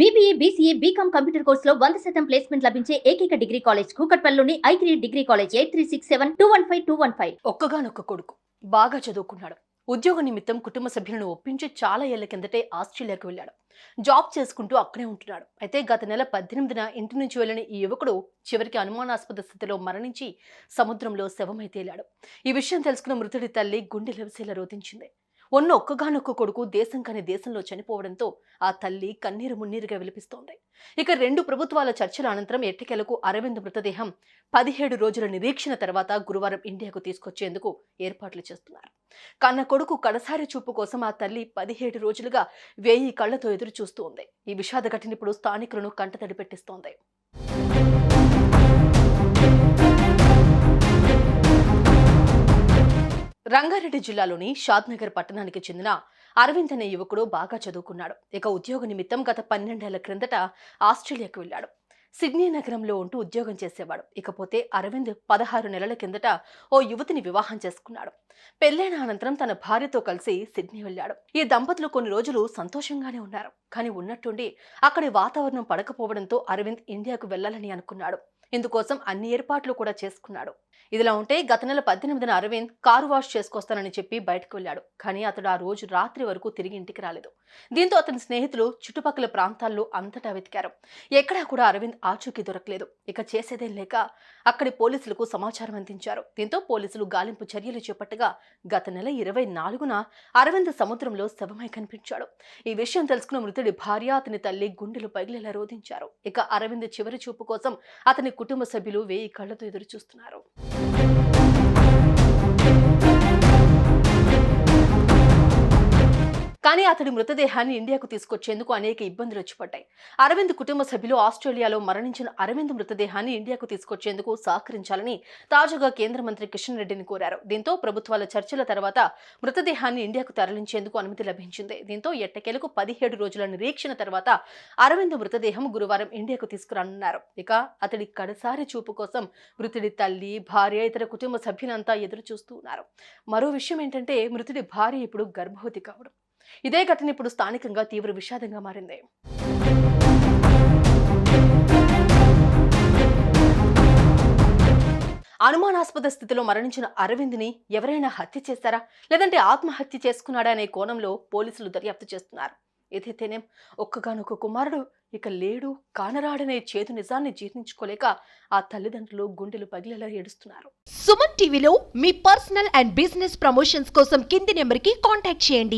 BBA BCA BCom computer కోర్సులో వంద శాతం ప్లేస్మెంట్ లభించే ఏకైక డిగ్రీ కాలేజ్ కూకట్పల్లిలోని ఐక్రీ degree college eight three six seven two one five two one five ఒక్కగానొక్క కొడుకు. బాగా చదువుకున్నాడు. ఉద్యోగ నిమిత్తం కుటుంబ సభ్యులను ఒప్పించి చాలా ఏళ్ళ కిందటే ఆస్ట్రేలియాకు వెళ్ళాడు. జాబ్ చేసుకుంటూ అక్కడే ఉంటున్నాడు. అయితే గత నెల పద్దెనిమిదిన ఇంటి నుంచి వెళ్ళిన ఈ యువకుడు చివరికి అనుమానాస్పద స్థితిలో మరణించి సముద్రంలో శవమై తేలాడు ఈ విషయం తెలుసుకున్న మృతుడి తల్లి గుండె లెవసేలా రోధించింది. ఉన్న ఒక్కగానొక్క కొడుకు దేశం కాని దేశంలో చనిపోవడంతో ఆ తల్లి కన్నీరు మున్నీరుగా విలిపిస్తోంది. ఇక రెండు ప్రభుత్వాల చర్చల అనంతరం ఎట్టకెలకు అరవింద్ మృతదేహం పదిహేడు రోజుల నిరీక్షణ తర్వాత గురువారం ఇండియాకు తీసుకొచ్చేందుకు ఏర్పాట్లు చేస్తున్నారు. కన్న కొడుకు కడసారి చూపు కోసం ఆ తల్లి పదిహేడు రోజులుగా వేయి కళ్ళతో ఎదురు చూస్తూ ఉంది ఈ విషాద ఘటన ఇప్పుడు స్థానికులను కంటతడి పెట్టిస్తోంది. రంగారెడ్డి జిల్లాలోని షాద్నగర్ పట్టణానికి చెందిన అరవింద్ అనే యువకుడు బాగా చదువుకున్నాడు. ఇక ఉద్యోగ నిమిత్తం గత పన్నెండేళ్ళ క్రిందట ఆస్ట్రేలియాకు వెళ్ళాడు. సిడ్నీ నగరంలో ఉంటూ ఉద్యోగం చేసేవాడు. ఇకపోతే అరవింద్ పదహారు నెలల కిందట ఓ యువతిని వివాహం చేసుకున్నాడు. పెళ్ళైన అనంతరం తన భార్యతో కలిసి సిడ్నీ వెళ్ళాడు. ఈ దంపతులు కొన్ని రోజులు సంతోషంగానే ఉన్నారు. కానీ ఉన్నట్టుండి అక్కడి వాతావరణం పడకపోవడంతో అరవింద్ ఇండియాకు వెళ్ళాలని అనుకున్నాడు. ఇందుకోసం అన్ని ఏర్పాట్లు కూడా చేసుకున్నాడు. ఇదిలా ఉంటే గత నెల పద్దెనిమిదిన అరవింద్ కారు వాష్ చేసుకొస్తానని చెప్పి బయటకు వెళ్ళాడు. కానీ అతడు ఆ రోజు రాత్రి వరకు తిరిగి ఇంటికి రాలేదు. దీంతో అతని స్నేహితులు చుట్టుపక్కల ప్రాంతాల్లో అంతటా వెతికారు. ఎక్కడా కూడా అరవింద్ ఆచూకీ దొరకలేదు. ఇక చేసేదేం లేక అక్కడి పోలీసులకు సమాచారం అందించారు. దీంతో పోలీసులు గాలింపు చర్యలు చేపట్టగా గత నెల ఇరవై నాలుగున అరవింద్ సముద్రంలో శవమై కనిపించాడు. ఈ విషయం తెలుసుకున్న మృతుడి భార్య అతని తల్లి గుండెలు పగిలేలా రోధించారు. ఇక అరవింద్ చివరి చూపు కోసం అతని కుటుంబ సభ్యులు వేయి కళ్ళతో ఎదురు చూస్తున్నారు. కానీ అతడి మృతదేహాన్ని ఇండియాకు తీసుకొచ్చేందుకు అనేక ఇబ్బందులు వచ్చిపడ్డాయి. అరవింద్ కుటుంబ సభ్యులు ఆస్ట్రేలియాలో మరణించిన అరవింద్ మృతదేహాన్ని ఇండియాకు తీసుకొచ్చేందుకు సహకరించాలని తాజాగా కేంద్ర మంత్రి కిషన్ రెడ్డిని కోరారు. దీంతో ప్రభుత్వాల చర్చల తర్వాత మృతదేహాన్ని ఇండియాకు తరలించేందుకు అనుమతి లభించింది. దీంతో ఎట్టకేలకు పదిహేడు రోజుల నిరీక్షణ తర్వాత అరవింద్ మృతదేహం గురువారం ఇండియాకు తీసుకురానున్నారు. ఇక అతడి కడసారి చూపు కోసం మృతుడి తల్లి భార్య ఇతర కుటుంబ సభ్యులంతా ఎదురు చూస్తూ ఉన్నారు మరో విషయం ఏంటంటే మృతుడి భార్య ఇప్పుడు గర్భవతి కావడం. ఇదే ఘటన ఇప్పుడు స్థానికంగా తీవ్ర విషాదంగా మారింది. అనుమానాస్పద స్థితిలో మరణించిన అరవింద్ని ఎవరైనా హత్య చేశారా? లేదంటే ఆత్మహత్య చేసుకున్నాడా అనే కోణంలో పోలీసులు దర్యాప్తు చేస్తున్నారు. ఏదైతేనేం ఒక్కగానొక్క కుమారుడు ఇక లేడు కానరాడనే చేదు నిజాన్ని జీర్ణించుకోలేక ఆ తల్లిదండ్రులు గుండెలు పగిలేలా ఏడుస్తున్నారు. సుమన్ టీవీలో మీ పర్సనల్ అండ్ బిజినెస్ ప్రమోషన్స్ కోసం కింది నెంబర్కి కాంటాక్ట్ చేయండి.